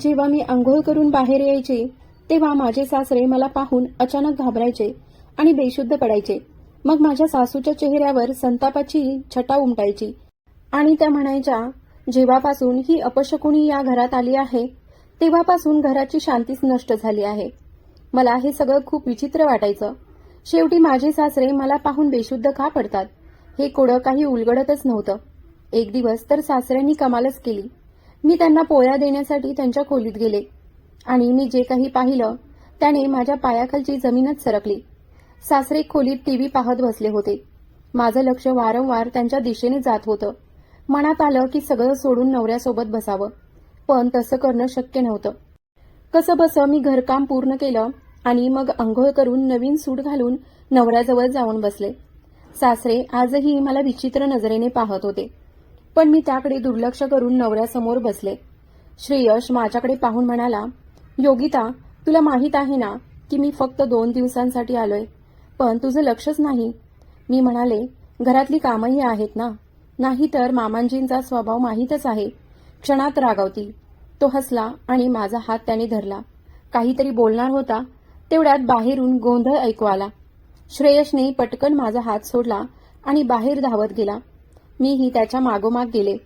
जेव्हा मी आंघोळ करून बाहेर यायचे तेव्हा माझे सासरे मला पाहून अचानक घाबरायचे आणि बेशुद्ध पडायचे. मग माझ्या सासूच्या चेहऱ्यावर संतापाची छटा उमटायची आणि त्या म्हणायच्या जेव्हापासून ही अपशकुणी या घरात आली आहे तेव्हापासून घराची शांतीच नष्ट झाली आहे. मला हे सगळं खूप विचित्र वाटायचं. शेवटी माझे सासरे मला पाहून बेशुद्ध का पडतात? हे कोडं काही उलगडतच नव्हतं. एक दिवस तर सासऱ्यांनी कमालच केली. मी त्यांना पोळ्या देण्यासाठी त्यांच्या खोलीत गेले. आणि मी जे काही पाहिलं त्याने माझ्या पायाखालची जमीनच सरकली. सासरे खोलीत टीव्ही पाहत बसले होते. माझं लक्ष वारंवार त्यांच्या दिशेने जात होतं. मनात आलं की सगळं सोडून नवऱ्यासोबत बसावं. पण तसं करणं शक्य नव्हतं. कसं बसं मी घरकाम पूर्ण केलं आणि मग आंघोळ करून नवीन सूट घालून नवऱ्याजवळ जाऊन बसले. सासरे आजही मला विचित्र नजरेने पाहत होते. पण मी त्याकडे दुर्लक्ष करून नवऱ्यासमोर बसले. श्रेयश माझ्याकडे पाहून म्हणाला योगिता तुला माहीत आहे ना की मी फक्त दोन दिवसांसाठी आलोय पण तुझं लक्षच नाही. मी म्हणाले घरातली कामंही आहेत ना. नाहीतर मामांजींचा स्वभाव माहीतच आहे. क्षणात रागावतील तो हसला आणि माझा हात त्याने धरला. काहीतरी बोलणार होता तेवढ्यात बाहेरून गोंधळ ऐकू आला. श्रेयशने पटकन माझा हात सोडला आणि बाहेर धावत गेला. मीही त्याच्या मागोमाग गेले.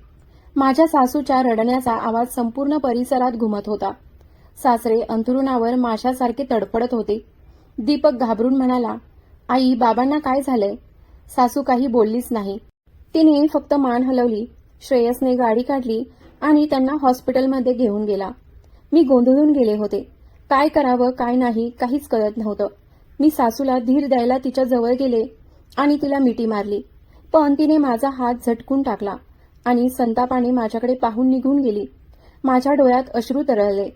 माझ्या सासूच्या रडण्याचा आवाज संपूर्ण परिसरात घुमत होता. सासरे अंथरुणावर माशासारखे तडफडत होते. दीपक घाबरून म्हणाला आई बाबांना काय झालंय? सासू काही बोललीच नाही. तिने फक्त मान हलवली श्रेयसने गाडी काढली आणि त्यांना हॉस्पिटलमध्ये घेऊन गेला. मी गोंधळून गेले होते. काय करावं काय नाही काहीच कळत नव्हतं. मी सासूला धीर द्यायला तिच्या जवळ गेले आणि तिला मिठी मारली. पण तिने माझा हात झटकून टाकला आणि संतापाने माझ्याकडे पाहून निघून गेली. माझ्या डोळ्यात अश्रू तरळले.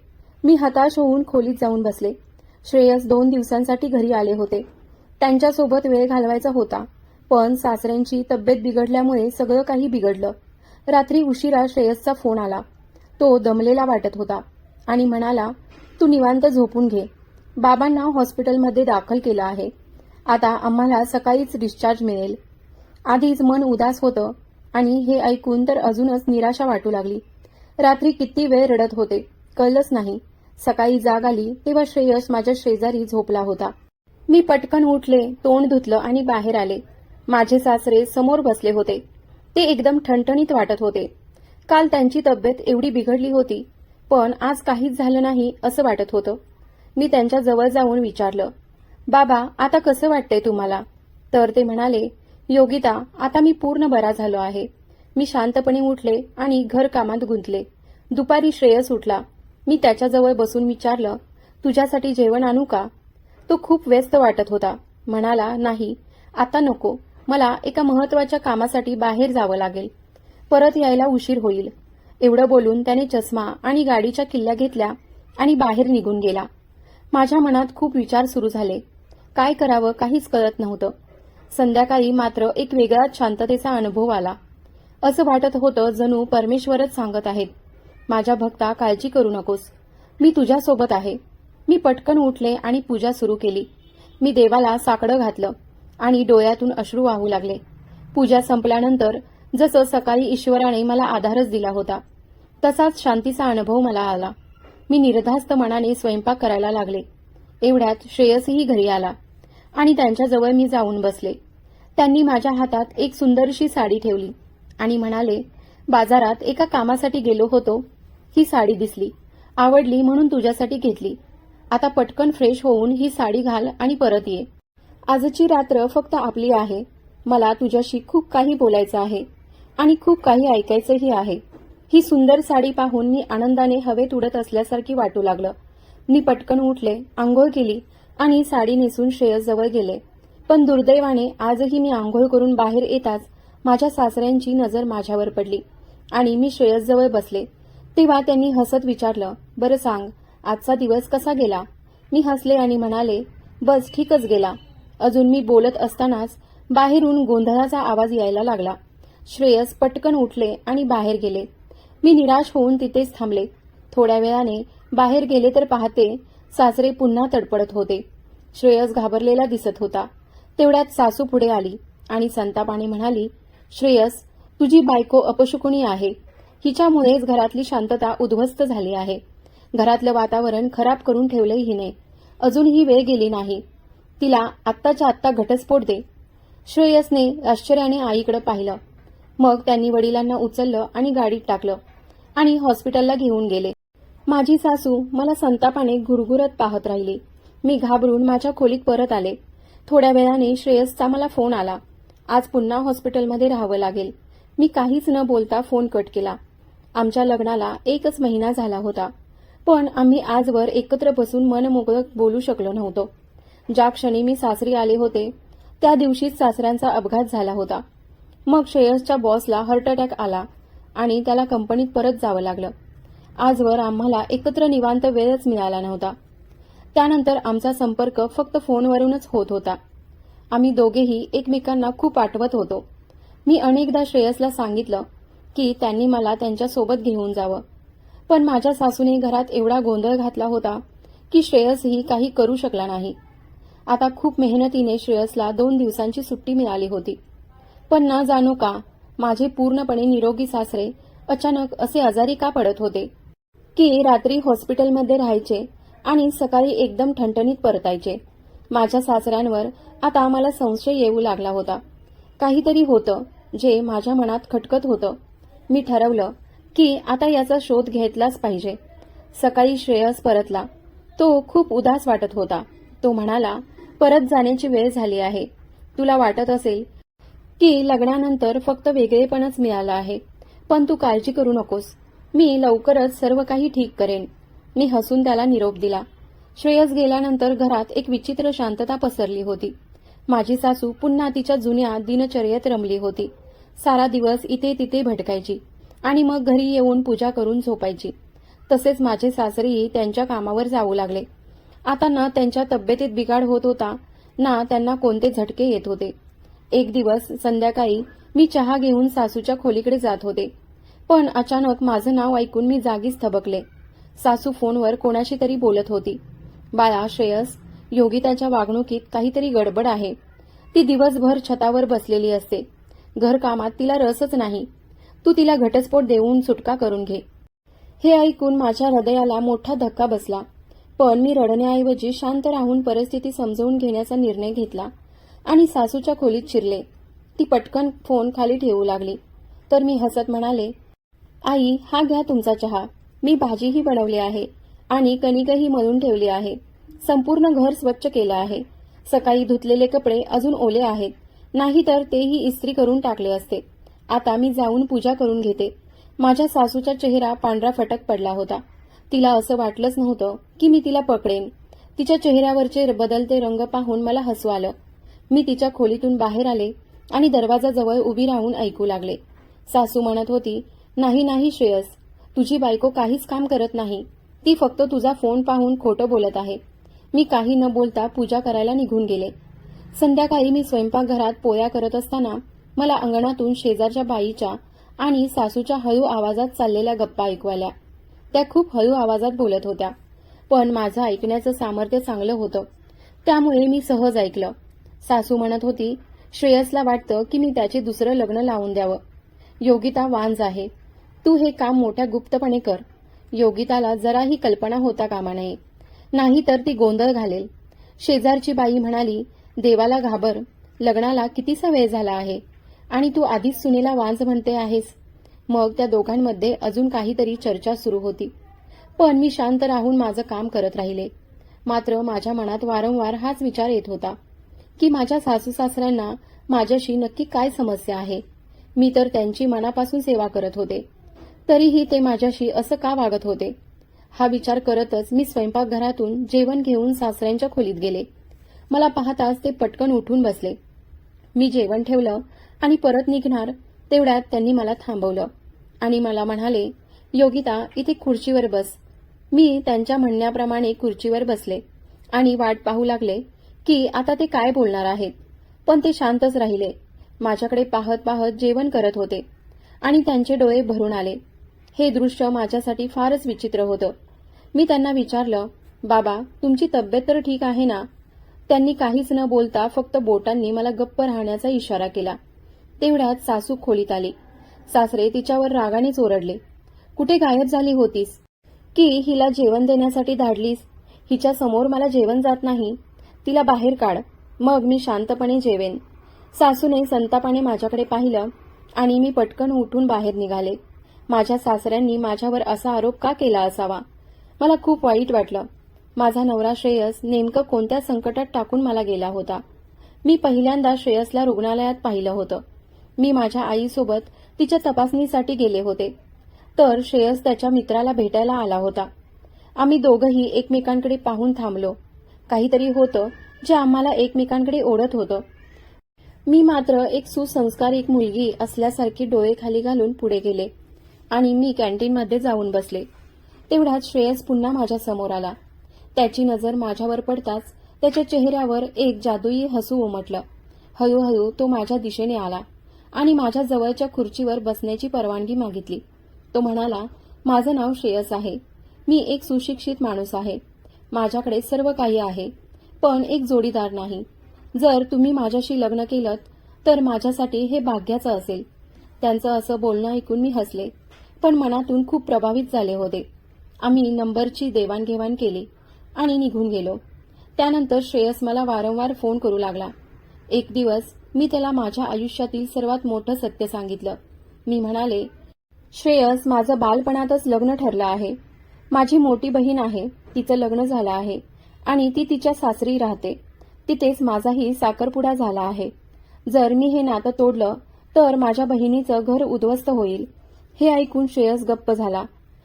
मी हताश होऊन खोलीत जाऊन बसले. श्रेयस दोन दिवसांसाठी घरी आले होते. त्यांच्यासोबत वेळ घालवायचा होता पण सासऱ्यांची तब्येत बिघडल्यामुळे सगळं काही बिघडलं. रात्री उशिरा श्रेयसचा फोन आला. तो दमलेला वाटत होता आणि म्हणाला तू निवांत झोपून घे. बाबांना हॉस्पिटलमध्ये दाखल केलं आहे. आता आम्हाला सकाळीच डिस्चार्ज मिळेल. आधीच मन उदास होतं आणि हे ऐकून तर अजूनच निराशा वाटू लागली. रात्री किती वेळ रडत होते कळलंच नाही. सकाळी जाग आली तेव्हा श्रेयस माझ्या शेजारी झोपला होता. मी पटकन उठले तोंड धुतलं आणि बाहेर आले. माझे सासरे समोर बसले होते. ते एकदम ठणठणीत वाटत होते. काल त्यांची तब्येत एवढी बिघडली होती पण आज काहीच झालं नाही असं वाटत होतं. मी त्यांच्या जवळ जाऊन विचारलं बाबा आता कसं वाटतंय तुम्हाला? तर ते म्हणाले योगिता आता मी पूर्ण बरा झालो आहे. मी शांतपणे उठले आणि घरकामात गुंतले. दुपारी श्रेयस उठला. मी त्याच्याजवळ बसून विचारलं तुझ्यासाठी जेवण आणू का? तो खूप व्यस्त वाटत होता. म्हणाला नाही आता नको. मला एका महत्त्वाच्या कामासाठी बाहेर जावं लागेल. परत यायला उशीर होईल. एवढं बोलून त्याने चष्मा आणि गाडीच्या किल्ल्या घेतल्या आणि बाहेर निघून गेला. माझ्या मनात खूप विचार सुरू झाले. काय करावं काहीच कळत नव्हतं. संध्याकाळी मात्र एक वेगळाच शांततेचा अनुभव आला. असं वाटत होतं जणू परमेश्वरच सांगत आहेत माझ्या भक्ता काळजी करू नकोस. मी तुझ्यासोबत आहे. मी पटकन उठले आणि पूजा सुरू केली. मी देवाला साकडं घातलं आणि डोळ्यातून अश्रू वाहू लागले. पूजा संपल्यानंतर जसं सकाळी ईश्वराने मला आधारच दिला होता तसाच शांतीचा अनुभव मला आला. मी निर्धास्त मनाने स्वयंपाक करायला लागले. एवढ्यात श्रेयसही घरी आला. आणि त्यांच्याजवळ मी जाऊन बसले. त्यांनी माझ्या हातात एक सुंदरशी साडी ठेवली आणि म्हणाले बाजारात एका कामासाठी गेलो होतो. ही साडी दिसली. आवडली म्हणून तुझ्यासाठी घेतली. आता पटकन फ्रेश होऊन ही साडी घाल आणि परत ये. आजची रात्र फक्त आपली आहे. मला तुझ्याशी खूप काही बोलायचं आहे आणि खूप काही ऐकायचंही आहे. ही सुंदर साडी पाहून मी आनंदाने हवेत उडत असल्यासारखी वाटू लागलं. मी पटकन उठले आंघोळ केली आणि साडी नेसून श्रेयसजवळ गेले. पण दुर्दैवाने आजही मी आंघोळ करून बाहेर येताच माझ्या सासऱ्यांची नजर माझ्यावर पडली आणि मी श्रेयसजवळ बसले. तेव्हा त्यांनी हसत विचारलं बरं सांग आजचा दिवस कसा गेला? मी हसले आणि म्हणाले बस ठीकच गेला. अजून मी बोलत असतानाच बाहेरून गोंधळाचा आवाज यायला लागला. श्रेयस पटकन उठले आणि बाहेर गेले. मी निराश होऊन तिथेच थांबले. थोड्या वेळाने बाहेर गेले तर पाहते सासरे पुन्हा तडपडत होते. श्रेयस घाबरलेला दिसत होता. तेवढ्यात सासू पुढे आली आणि संतापाने म्हणाली श्रेयस तुझी बायको अपशुकुणी आहे. हिच्यामुळेच घरातली शांतता उद्ध्वस्त झाली आहे. घरातलं वातावरण खराब करून ठेवलंय हिने. अजूनही वेळ गेली नाही. तिला आत्ताच्या आत्ता घटस्फोट दे. श्रेयसने आश्चर्याने आईकडे पाहिलं. मग त्यांनी वडिलांना उचललं आणि गाडीत टाकलं आणि हॉस्पिटलला घेऊन गेले. माझी सासू मला संतापाने घुरघुरत पाहत राहिली. मी घाबरून माझ्या खोलीत परत आले. थोड्या वेळाने श्रेयसचा मला फोन आला. आज पुन्हा हॉस्पिटलमध्ये राहावं लागेल. मी काहीच न बोलता फोन कट केला. आमच्या लग्नाला एकच महिना झाला होता. पण आम्ही आजवर एकत्र बसून मनमोकळत बोलू शकलो नव्हतो. ज्या क्षणी मी सासरी आले होते त्या दिवशीच सासऱ्यांचा अपघात झाला होता. मग श्रेयसच्या बॉसला हार्ट अटॅक आला आणि त्याला कंपनीत परत जावं लागलं. आजवर आम्हाला एकत्र निवांत वेळच मिळाला नव्हता. त्यानंतर आमचा संपर्क फक्त फोनवरूनच होत होता. आम्ही दोघेही एकमेकांना खूप आठवत होतो. मी अनेकदा श्रेयसला सांगितलं की त्यांनी मला त्यांच्यासोबत घेऊन जावं. पण माझ्या सासूने घरात एवढा गोंधळ घातला होता की श्रेयसही काही करू शकला नाही. आता खूप मेहनतीने श्रेयसला दोन दिवसांची सुट्टी मिळाली होती. पण ना जाणू का माझे पूर्णपणे निरोगी सासरे अचानक असे आजारी का पडत होते? की रात्री हॉस्पिटलमध्ये राहायचे आणि सकाळी एकदम ठणठणीत परतायचे. माझ्या सासऱ्यांवर आता आम्हाला संशय येऊ लागला होता. काहीतरी होतं जे माझ्या मनात खटकत होतं. मी ठरवलं की आता याचा शोध घेतलाच पाहिजे. सकाळी श्रेयस परतला. तो खूप उदास वाटत होता. तो म्हणाला परत जाण्याची वेळ झाली आहे. तुला वाटत असेल की लग्नानंतर फक्त वेगळेपणच मिळालं आहे. पण तू काळजी करू नकोस. मी लवकरच सर्व काही ठीक करेन. मी हसून त्याला निरोप दिला. श्रेयस गेल्यानंतर घरात एक विचित्र शांतता पसरली होती. माझी सासू पुन्हा तिच्या जुन्या दिनचर्येत रमली होती. सारा दिवस इथे तिथे भटकायची आणि मग घरी येऊन पूजा करून झोपायची. तसेच माझे सासरेही त्यांच्या कामावर जाऊ लागले. आता ना त्यांच्या तब्येतीत बिघाड होत होता ना त्यांना कोणते झटके येत होते. एक दिवस संध्याकाळी मी चहा घेऊन सासूच्या खोलीकडे जात होते. पण अचानक माझं नाव ऐकून मी जागीच थबकले. सासू फोनवर कोणाशी तरी बोलत होती. बाळा श्रेयस योगिताच्या वागणुकीत काहीतरी गडबड आहे. ती दिवसभर छतावर बसलेली असते. घरकामात तिला रसच नाही. तू तिला घटस्फोट देऊन सुटका करून घे. हे ऐकून माझ्या हृदयाला मोठा धक्का बसला. पण मी रडण्याऐवजी शांत राहून परिस्थिती समजवून घेण्याचा निर्णय घेतला आणि सासूच्या खोलीत शिरले. ती पटकन फोन खाली ठेवू लागली. तर मी हसत म्हणाले आई हा घ्या तुमचा चहा. मी भाजीही बनवली आहे आणि कणिकही मळून ठेवली आहे. संपूर्ण घर स्वच्छ केलं आहे. सकाळी धुतलेले कपडे अजून ओले आहेत. नाहीतर तेही इस्त्री करून टाकले असते. आता मी जाऊन पूजा करून घेते. माझ्या सासूचा चेहरा पांढरा फटक पडला होता. तिला असं वाटलंच नव्हतं की मी तिला पकडेन. तिच्या चेहऱ्यावरचे बदलते रंग पाहून मला हसू आलं. मी तिच्या खोलीतून बाहेर आले आणि दरवाजाजवळ उभी राहून ऐकू लागले. सासू म्हणत होती नाही नाही श्रेयस. तुझी बायको काहीच काम करत नाही. ती फक्त तुझा फोन पाहून खोटं बोलत आहे. मी काही न बोलता पूजा करायला निघून गेले. संध्याकाळी मी स्वयंपाकघरात पोया करत असताना मला अंगणातून शेजारच्या बाईच्या आणि सासूच्या हळू आवाजात चाललेल्या गप्पा ऐकवाल्या त्या खूप हळू आवाजात बोलत होत्या. पण माझं ऐकण्याचं सामर्थ्य चांगलं होतं. त्यामुळे मी सहज ऐकलं. सासू म्हणत होती श्रेयसला वाटतं की मी त्याचे दुसरं लग्न लावून द्यावं. योगिता वांज आहे. तू हे काम मोठ्या गुप्तपणे कर. योगिताला जराही कल्पना होता कामा नये. नाही तर ती गोंधळ घालेल. शेजारची बाई म्हणाली देवाला घाबर. लग्नाला कितीसा वेळ झाला आहे? आणि तू आधीच सुनेला वांज म्हणते आहेस. मग त्या दोघांमध्ये अजून काहीतरी चर्चा सुरू होती. पण मी शांत राहून माझं काम करत राहिले. मात्र माझ्या मनात वारंवार हाच विचार येत होता की माझ्या सासू सासऱ्यांना माझ्याशी नक्की काय समस्या आहे? मी तर त्यांची मनापासून सेवा करत होते. तरीही ते माझ्याशी असं का वागत होते? हा विचार करतच मी स्वयंपाकघरातून जेवण घेऊन सासऱ्यांच्या खोलीत गेले. मला पाहताच ते पटकन उठून बसले. मी जेवण ठेवलं आणि परत निघणार तेवढ्यात त्यांनी मला थांबवलं. आणि मला म्हणाले योगिता इथे खुर्चीवर बस. मी त्यांच्या म्हणण्याप्रमाणे खुर्चीवर बसले. आणि वाट पाहू लागले की आता ते काय बोलणार आहेत. पण ते शांतच राहिले. माझ्याकडे पाहत पाहत जेवण करत होते. आणि त्यांचे डोळे भरून आले. हे दृश्य माझ्यासाठी फारच विचित्र होतं. मी त्यांना विचारलं बाबा तुमची तब्येत तर ठीक आहे ना? त्यांनी काहीच न बोलता फक्त बोटांनी मला गप्प राहण्याचा इशारा केला. तेवढ्यात सासू खोलीत आली. सासरे तिच्यावर रागानेच ओरडले. कुठे गायब झाली होतीस? की हिला जेवण देण्यासाठी धाडलीस? हिच्या समोर मला जेवण जात नाही. तिला बाहेर काढ. मग मी शांतपणे जेवेन. सासूने संतापाने माझ्याकडे पाहिलं आणि मी पटकन उठून बाहेर निघाले. माझ्या सासऱ्यांनी माझ्यावर असा आरोप का केला असावा? मला खूप वाईट वाटलं. माझा नवरा श्रेयस नेमकं कोणत्या संकटात टाकून मला गेला होता? मी पहिल्यांदा श्रेयसला रुग्णालयात पाहिलं होतं. मी माझ्या आईसोबत तिच्या तपासणीसाठी गेले होते. तर श्रेयस त्याच्या मित्राला भेटायला आला होता. आम्ही दोघंही एकमेकांकडे पाहून थांबलो. काहीतरी होतं जे आम्हाला एकमेकांकडे ओढत होतं. मी मात्र एक सुसंस्कारिक मुलगी असल्यासारखी डोळे खाली घालून पुढे गेले. आणि मी कॅन्टीनमध्ये जाऊन बसले. तेवढ्यात श्रेयस पुन्हा माझ्यासमोर आला. त्याची नजर माझ्यावर पडताच त्याच्या चेहऱ्यावर एक जादुई हसू उमटलं. हळूहळू तो माझ्या दिशेने आला आणि माझ्या जवळच्या खुर्चीवर बसण्याची परवानगी मागितली. तो म्हणाला माझं नाव श्रेयस आहे. मी एक सुशिक्षित माणूस आहे. माझ्याकडे सर्व काही आहे पण एक जोडीदार नाही. जर तुम्ही माझ्याशी लग्न केलं तर माझ्यासाठी हे भाग्याचं असेल. त्यांचं असं बोलणं ऐकून मी हसले. पण मनातून खूप प्रभावित झाले होते. आम्ही नंबरची देवाणघेवाण केली आणि निघून गेलो. त्यानंतर श्रेयस मला वारंवार फोन करू लागला. एक दिवस मी त्याला माझ्या आयुष्यातील सर्वात मोठं सत्य सांगितलं. मी म्हणाले श्रेयस माझं बालपणातच लग्न ठरलं आहे. माझी मोठी बहीण आहे तिचं लग्न झालं आहे आणि ती तिच्या सासरी राहते. तिथेच माझाही साखरपुडा झाला आहे. जर मी हे नातं तोडलं तर माझ्या बहिणीचं घर उद्ध्वस्त होईल. हे ऐकून श्रेयस गप्प झाला.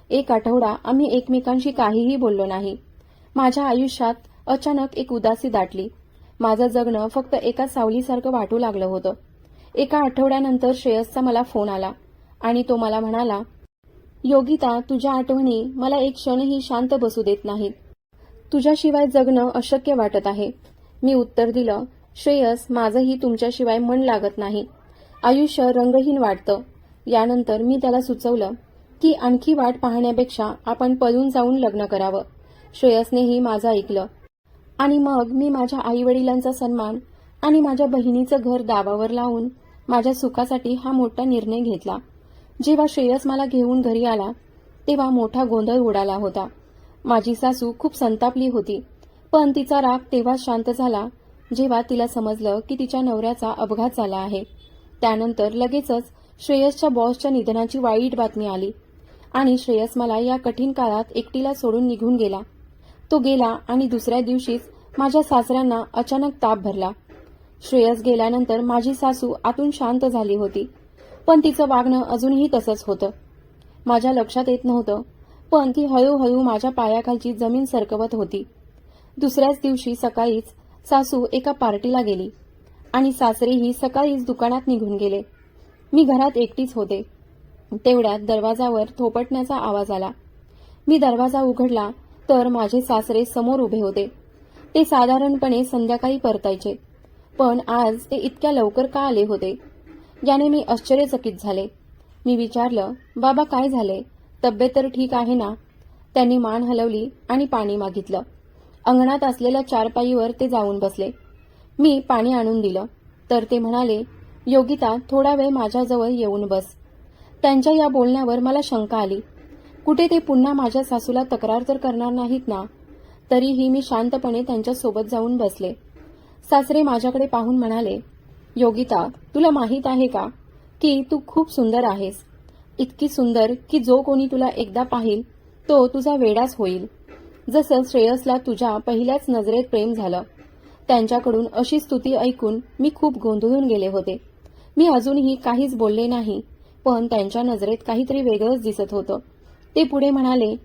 एक आठवडा आम्ही एकमेकांशी काहीही बोललो नाही. माझ्या आयुष्यात अचानक एक उदासी दाटली. माझं जगणं फक्त एका सावलीसारखं वाटू लागलं होतं. एका आठवड्यानंतर श्रेयसचा मला फोन आला आणि तो मला म्हणाला योगिता तुझ्या आठवणी मला एक क्षणही शांत बसू देत नाहीत. तुझ्याशिवाय जगणं अशक्य वाटत आहे. मी उत्तर दिलं श्रेयस माझंही तुमच्याशिवाय मन लागत नाही. आयुष्य रंगहीन वाटतं. यानंतर मी त्याला सुचवलं की आणखी वाट पाहण्यापेक्षा आपण पळून जाऊन लग्न करावं. श्रेयसनेही माझं ऐकलं. आणि मग मी माझ्या आईवडिलांचा सन्मान आणि माझ्या बहिणीचं घर दाबावर लावून माझ्या सुखासाठी हा मोठा निर्णय घेतला. जेव्हा श्रेयस मला घेऊन घरी आला तेव्हा मोठा गोंधळ उडाला होता. माझी सासू खूप संतापली होती पण तिचा राग तेव्हा शांत झाला जेव्हा तिला समजलं की तिच्या नवऱ्याचा अपघात झाला आहे. त्यानंतर लगेचच श्रेयसच्या बॉसच्या निधनाची वाईट बातमी आली. आणि श्रेयस मला या कठीण काळात एकटीला सोडून निघून गेला. तो गेला आणि दुसऱ्या दिवशीच माझ्या सासऱ्यांना अचानक ताप भरला. श्रेयस गेल्यानंतर माझी सासू आतून शांत झाली होती. पण तिचं वागणं अजूनही तसंच होतं. माझ्या लक्षात येत नव्हतं पण ती हळूहळू माझ्या पायाखालची जमीन सरकवत होती. दुसऱ्याच दिवशी सकाळीच सासू एका पार्टीला गेली. आणि सासरेही सकाळीच दुकानात निघून गेले. मी घरात एकटीच होते. तेवढ्यात दरवाजावर थोपटण्याचा आवाज आला. मी दरवाजा उघडला तर माझे सासरे समोर उभे होते. ते साधारणपणे संध्याकाळी परतायचे. पण आज ते इतक्या लवकर का आले होते? याने मी आश्चर्यचकित झाले. मी विचारलं बाबा काय झाले? तब्येत तर ठीक आहे ना? त्यांनी मान हलवली आणि पाणी मागितलं. अंगणात असलेल्या चारपाईवर ते जाऊन बसले. मी पाणी आणून दिलं. तर ते म्हणाले योगिता थोडा वेळ माझ्याजवळ येऊन बस. त्यांच्या या बोलण्यावर मला शंका आली. कुठे ते पुन्हा माझ्या सासूला तक्रार तर करणार नाहीत ना? तरीही मी शांतपणे त्यांच्यासोबत जाऊन बसले. सासरे माझ्याकडे पाहून म्हणाले योगिता तुला माहीत आहे का की तू खूप सुंदर आहेस? इतकी सुंदर की जो कोणी तुला एकदा पाहिल तो तुझा वेडाच होईल. जसं श्रेयसला तुझ्या पहिल्याच नजरेत प्रेम झालं. त्यांच्याकडून अशी स्तुती ऐकून मी खूप गोंधळून गेले होते. मी अजूनही काहीच बोलले नाही पण त्यांच्या नजरेत काहीतरी वेगळंच दिसत होतं. ते पुढे म्हणाले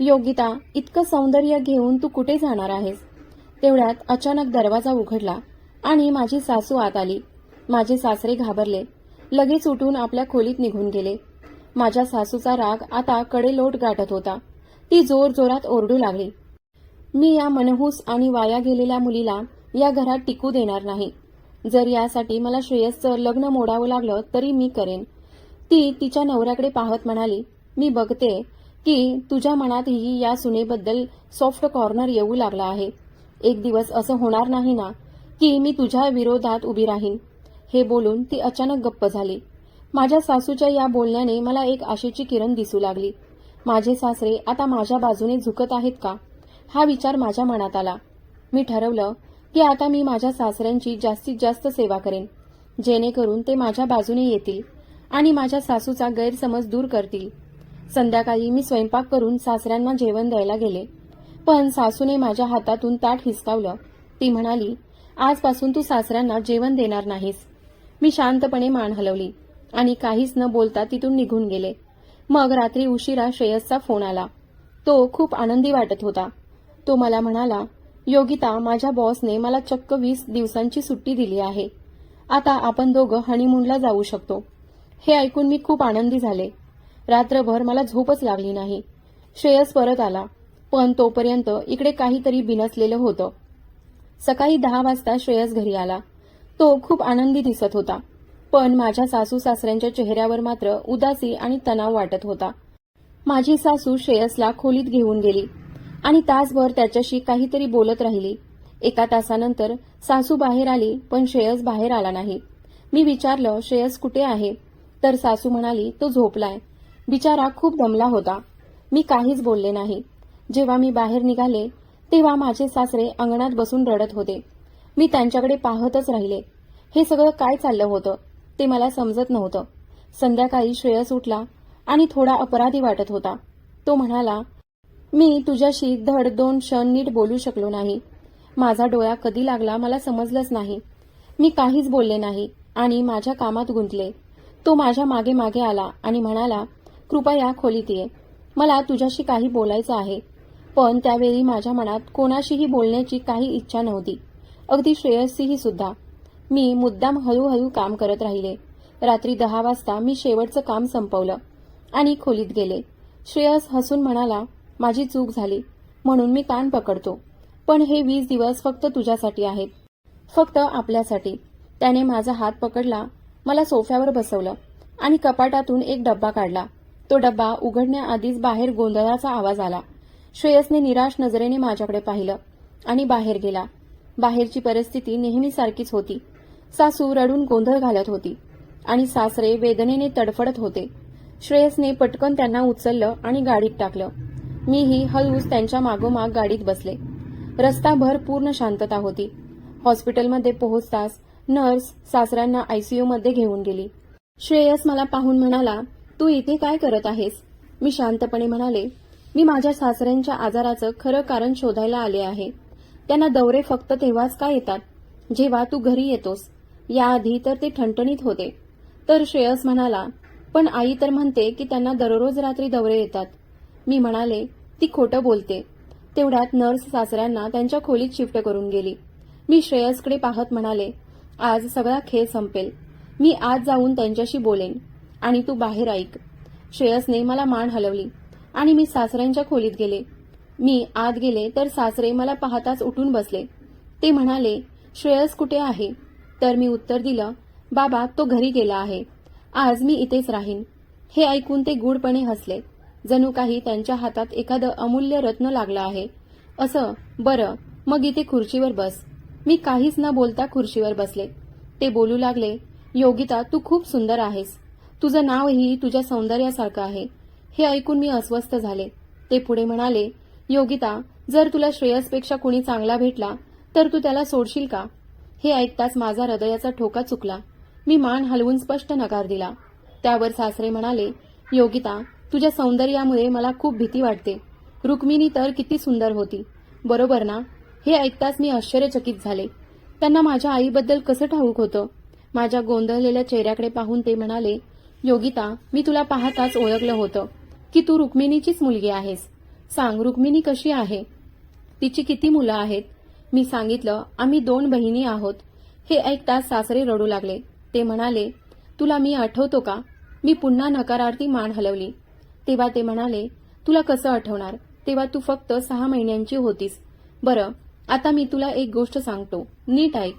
योगिता इतकं सौंदर्य घेऊन तू कुठे जाणार आहेस? तेवढ्यात अचानक दरवाजा उघडला आणि माझी सासू आत आली. माझे सासरे घाबरले. लगेच उठून आपल्या खोलीत निघून गेले. माझ्या सासूचा राग आता कडेलोट गाठत होता. ती जोर जोरात ओरडू लागली. मी या मनहूस आणि वाया गेलेल्या मुलीला या घरात टिकू देणार नाही. जर यासाठी मला श्रेयसचं लग्न मोडावं लागलं तरी मी करेन. ती तिच्या नवऱ्याकडे पाहत म्हणाली मी बघते की तुझ्या मनातही या सुनेबद्दल सॉफ्ट कॉर्नर येऊ लागला आहे. एक दिवस असं होणार नाही ना की मी तुझ्या विरोधात उभी राहीन. हे बोलून ती अचानक गप्प झाली. माझ्या सासूच्या या बोलण्याने मला एक आशेची किरण दिसू लागली. माझे सासरे आता माझ्या बाजूने झुकत आहेत का? हा विचार माझ्या मनात आला. मी ठरवलं की आता मी माझ्या सासऱ्यांची जास्तीत जास्त सेवा करेन जेणेकरून ते माझ्या बाजूने येतील आणि माझ्या सासूचा गैरसमज दूर करतील. संध्याकाळी मी स्वयंपाक करून सासऱ्यांना जेवण द्यायला गेले पण सासूने माझ्या हातातून ताट हिसकावलं. ती म्हणाली आजपासून तू सासऱ्यांना जेवण देणार नाहीस. मी शांतपणे मान हलवली आणि काहीच न बोलता तिथून निघून गेले. मग रात्री उशिरा श्रेयसचा फोन आला. तो खूप आनंदी वाटत होता. तो मला म्हणाला योगिता माझ्या बॉसने मला चक्क वीस दिवसांची सुट्टी दिली आहे. आता आपण दोघं हनीमूनला जाऊ शकतो. हे ऐकून मी खूप आनंदी झाले. रात्रभर मला झोपच लागली नाही. श्रेयस परत आला पण तोपर्यंत इकडे काहीतरी बिनसलेलं होतं. सकाळी दहा वाजता श्रेयस घरी आला. तो खूप आनंदी दिसत होता पण माझ्या सासू सासऱ्यांच्या चेहऱ्यावर मात्र उदासी आणि तणाव वाटत होता. माझी सासू श्रेयसला खोलीत घेऊन गेली. आणि तासभर त्याच्याशी काहीतरी बोलत राहिली. एका तासानंतर सासू बाहेर आली पण श्रेयस बाहेर आला नाही. मी विचारलं श्रेयस कुठे आहे? तर सासू म्हणाली तो झोपलाय. बिचारा खूप दमला होता. मी काहीच बोलले नाही. जेव्हा मी बाहेर निघाले तेव्हा माझे सासरे अंगणात बसून रडत होते. मी त्यांच्याकडे पाहतच राहिले. हे सगळं काय चाललं होतं ते मला समजत नव्हतं. संध्याकाळी श्रेयस उठला आणि थोडा अपराधी वाटत होता. तो म्हणाला मी तुझ्याशी धड दोन क्षण नीट बोलू शकलो नाही. माझा डोळा कधी लागला मला समजलंच नाही. मी काहीच बोलले नाही आणि माझ्या कामात गुंतले. तो माझ्या मागे मागे आला आणि म्हणाला कृपया खोलीत ये मला तुझ्याशी काही बोलायचं आहे. पण त्यावेळी माझ्या मनात कोणाशीही बोलण्याची काही इच्छा नव्हती. अगदी श्रेयसीही सुद्धा. मी मुद्दाम हळूहळू काम करत राहिले. रात्री दहा वाजता मी शेवटचं काम संपवलं आणि खोलीत गेले. श्रेयस हसून म्हणाला माझी चूक झाली. म्हणून मी कान पकडतो. पण हे वीस दिवस फक्त तुझ्यासाठी आहेत. फक्त आपल्यासाठी. त्याने माझा हात पकडला मला सोफ्यावर बसवलं आणि कपाटातून एक डब्बा काढला. तो डब्बा उघडण्याआधीच बाहेर गोंधळाचा आवाज आला. श्रेयसने निराश नजरेने माझ्याकडे पाहिलं आणि बाहेर गेला. बाहेरची परिस्थिती नेहमीसारखीच होती. सासू रडून गोंधळ घालत होती आणि सासरे वेदनेने तडफडत होते. श्रेयसने पटकन त्यांना उचललं आणि गाडीत टाकलं. मीही हळूच त्यांच्या मागोमाग गाडीत बसले. रस्ताभर पूर्ण शांतता होती. हॉस्पिटलमध्ये पोहोचताच नर्स सासऱ्यांना आयसीयूमध्ये घेऊन गेली. श्रेयस मला पाहून म्हणाला तू इथे काय करत आहेस? मी शांतपणे म्हणाले मी माझ्या सासऱ्यांच्या आजाराचं खरं कारण शोधायला आले आहे. त्यांना दौरे फक्त तेव्हाच का येतात? जेव्हा तू घरी येतोस. याआधी तर ते ठणठणीत होते. तर श्रेयस म्हणाला पण आई तर म्हणते की त्यांना दररोज रात्री दौरे येतात. मी म्हणाले ती खोटं बोलते. तेवढ्यात नर्स सासऱ्यांना त्यांच्या खोलीत शिफ्ट करून गेली. मी श्रेयसकडे पाहत म्हणाले आज सगळा खेळ संपेल. मी आज जाऊन त्यांच्याशी बोलेन. आणि तू बाहेर ऐक. श्रेयसने मला मान हलवली आणि मी सासऱ्यांच्या खोलीत गेले. मी आत गेले तर सासरे मला पाहताच उठून बसले. ते म्हणाले श्रेयस कुठे आहे? तर मी उत्तर दिलं बाबा तो घरी गेला आहे. आज मी इथेच राहीन. हे ऐकून ते गूढपणे हसले. जणू काही त्यांच्या हातात एखादं अमूल्य रत्न लागलं आहे. असं बरं मग इथे खुर्चीवर बस. मी काहीच न बोलता खुर्चीवर बसले. ते बोलू लागले योगिता तू खूप सुंदर आहेस. तुझं नावही तुझ्या सौंदर्यासारखं आहे. हे ऐकून मी अस्वस्थ झाले. ते पुढे म्हणाले योगिता जर तुला श्रेयसपेक्षा कुणी चांगला भेटला तर तू त्याला सोडशील का? हे ऐकताच माझा हृदयाचा ठोका चुकला. मी मान हलवून स्पष्ट नकार दिला. त्यावर सासरे म्हणाले योगिता तुझ्या सौंदर्यामुळे मला खूप भीती वाटते. रुक्मिणी तर किती सुंदर होती. बरोबर ना? हे ऐकताच मी आश्चर्यचकित झाले. त्यांना माझ्या आईबद्दल कसं ठाऊक होतं? माझ्या गोंधळलेल्या चेहऱ्याकडे पाहून ते म्हणाले योगिता मी तुला पाहताच ओळखलं होतं की तू रुक्मिणीचीच मुलगी आहेस. सांग रुक्मिणी कशी आहे? तिची किती मुलं आहेत? मी सांगितलं आम्ही दोन बहिणी आहोत. हे ऐकताच सासरे रडू लागले. ते म्हणाले तुला मी आठवतो का? मी पुन्हा नकारार्थी मान हलवली. तेव्हा ते म्हणाले तुला कसं आठवणार? तेव्हा तू फक्त सहा महिन्यांची होतीस. बरं आता मी तुला एक गोष्ट सांगतो. नीट ऐक.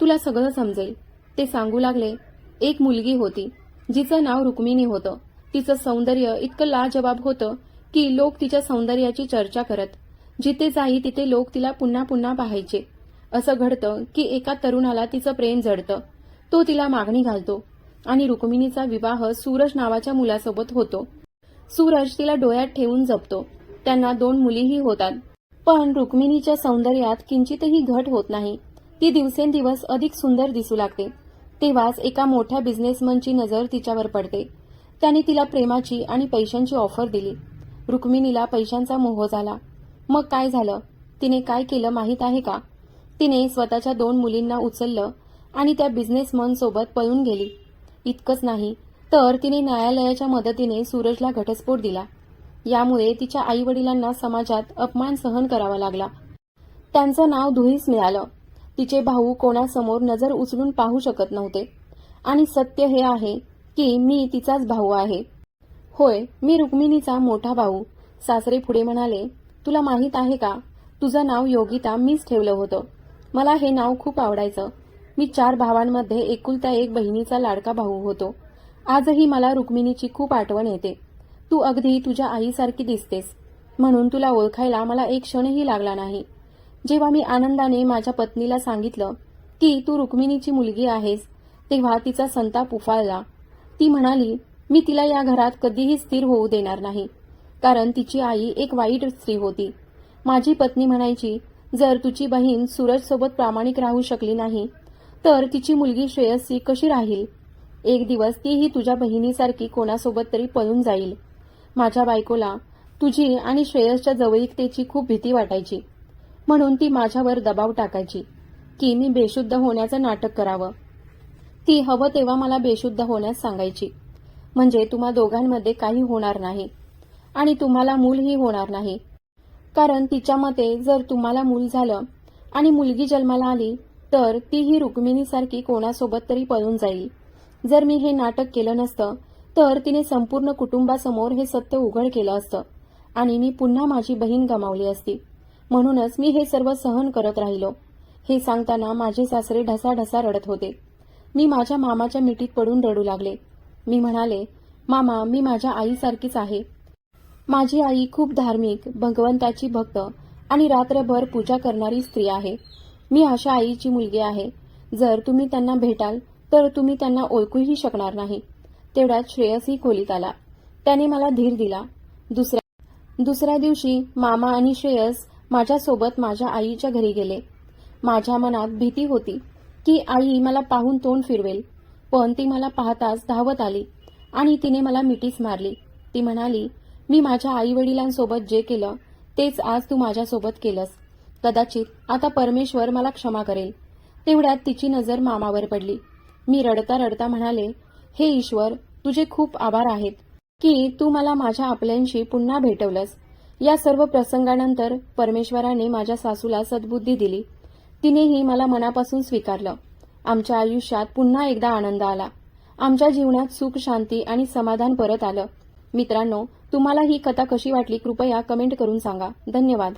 तुला सगळं समजेल. ते सांगू लागले. एक मुलगी होती. जिचं नाव रुक्मिणी होतं. तिचं सौंदर्य इतकं लाजवाब होतं की लोक तिच्या सौंदर्याची चर्चा करत. जिथे जाई तिथे लोक तिला पुन्हा पुन्हा पाहायचे. असं घडतं की एका तरुणाला तिचं प्रेम जडतं. तो तिला मागणी घालतो. आणि रुक्मिणीचा विवाह सूरज नावाच्या मुलासोबत होतो. सूरज तिला डोळ्यात ठेवून जपतो. त्यांना दोन मुलीही होतात. पण रुक्मिणीच्या सौंदर्यात किंचितही घट होत नाही. ती दिवसेंदिवस अधिक सुंदर दिसू लागते. तेव्हाच एका मोठ्या बिझनेसमनची नजर तिच्यावर पडते. त्याने तिला प्रेमाची आणि पैशांची ऑफर दिली. रुक्मिणीला पैशांचा मोह झाला. मग काय झालं? तिने काय केलं माहीत आहे का? तिने स्वतःच्या दोन मुलींना उचललं आणि त्या बिझनेसमन सोबत पळून गेली. इतकंच नाही तर तिने न्यायालयाच्या मदतीने सूरजला घटस्फोट दिला. यामुळे तिच्या आई वडिलांना समाजात अपमान सहन करावा लागला. त्यांचं नाव धुळीस मिळालं. तिचे भाऊ कोणासमोर नजर उचलून पाहू शकत नव्हते. आणि सत्य हे आहे की मी तिचाच भाऊ आहे. होय मी रुक्मिणीचा मोठा भाऊ. सासरे पुढे म्हणाले तुला माहीत आहे का? तुझं नाव योगिता मीच ठेवलं होतं. मला हे नाव खूप आवडायचं. मी चार भावांमध्ये एकुलता एक बहिणीचा लाडका भाऊ होतो. आजही मला रुक्मिणीची खूप आठवण येते. तू अगदी तुझ्या आईसारखी दिसतेस. म्हणून तुला ओळखायला मला एक क्षणही लागला नाही. जेव्हा मी आनंदाने माझ्या पत्नीला सांगितलं की तू रुक्मिणीची मुलगी आहेस तेव्हा तिचा संताप उफाळला. ती म्हणाली मी तिला या घरात कधीही स्थिर होऊ देणार नाही कारण तिची आई एक वाईट स्त्री होती. माझी पत्नी म्हणायची जर तुझी बहीण सूरजसोबत प्रामाणिक राहू शकली नाही तर तिची मुलगी श्रेयसी कशी राहील? एक दिवस तीही तुझ्या बहिणीसारखी कोणासोबत तरी पळून जाईल. माझ्या बायकोला तुझी आणि श्रेयसच्या जवळीकतेची खूप भीती वाटायची. म्हणून ती माझ्यावर दबाव टाकायची की मी बेशुद्ध होण्याचं नाटक करावं. ती हवं तेव्हा मला बेशुद्ध होण्यास सांगायची. म्हणजे तुम्हा दोघांमध्ये काही होणार नाही. आणि तुम्हाला मूलही होणार नाही. कारण तिच्या मते जर तुम्हाला मूल झालं आणि मुलगी जन्माला आली तर तीही रुक्मिणीसारखी कोणासोबत तरी पळून जाईल. जर मी हे नाटक केलं नसतं तर तिने संपूर्ण कुटुंबासमोर हे सत्य उघड केलं असतं आणि मी पुन्हा माझी बहीण गमावली असती. म्हणूनच मी हे सर्व सहन करत राहिलो. हे सांगताना माझे सासरे ढसाढसा रडत होते. मी माझ्या मामाच्या मिठीत पडून रडू लागले. मी म्हणाले मामा मी माझ्या आईसारखीच आहे. माझी आई खूप धार्मिक भगवंताची भक्त आणि रात्रभर पूजा करणारी स्त्री आहे. मी अशा आईची मुलगी आहे. जर तुम्ही त्यांना भेटाल तर तुम्ही त्यांना ओळखूही शकणार नाही. तेवढ्यात श्रेयसही खोलीत आला. त्याने मला धीर दिला. दुसऱ्या दुसऱ्या दिवशी मामा आणि श्रेयस माझ्यासोबत माझ्या आईच्या घरी गेले. माझ्या मनात भीती होती की आई मला पाहून तोंड फिरवेल. पण ती मला पाहताच धावत आली आणि तिने मला मिठीच मारली. ती म्हणाली मी माझ्या आई वडिलांसोबत जे केलं तेच आज तू माझ्यासोबत केलंस. कदाचित आता परमेश्वर मला क्षमा करेल. तेवढ्यात तिची नजर मामावर पडली. मी रडता रडता म्हणाले हे ईश्वर तुझे खूप आभार आहेत की तू मला माझ्या आपल्यांशी पुन्हा भेटवलंस. या सर्व प्रसंगानंतर परमेश्वराने माझ्या सासूला सद्बुद्धी दिली. तिनेही मला मनापासून स्वीकारलं. आमच्या आयुष्यात पुन्हा एकदा आनंद आला. आमच्या जीवनात सुख शांती आणि समाधान परत आलं. मित्रांनो तुम्हाला ही कथा कशी वाटली कृपया कमेंट करून सांगा. धन्यवाद.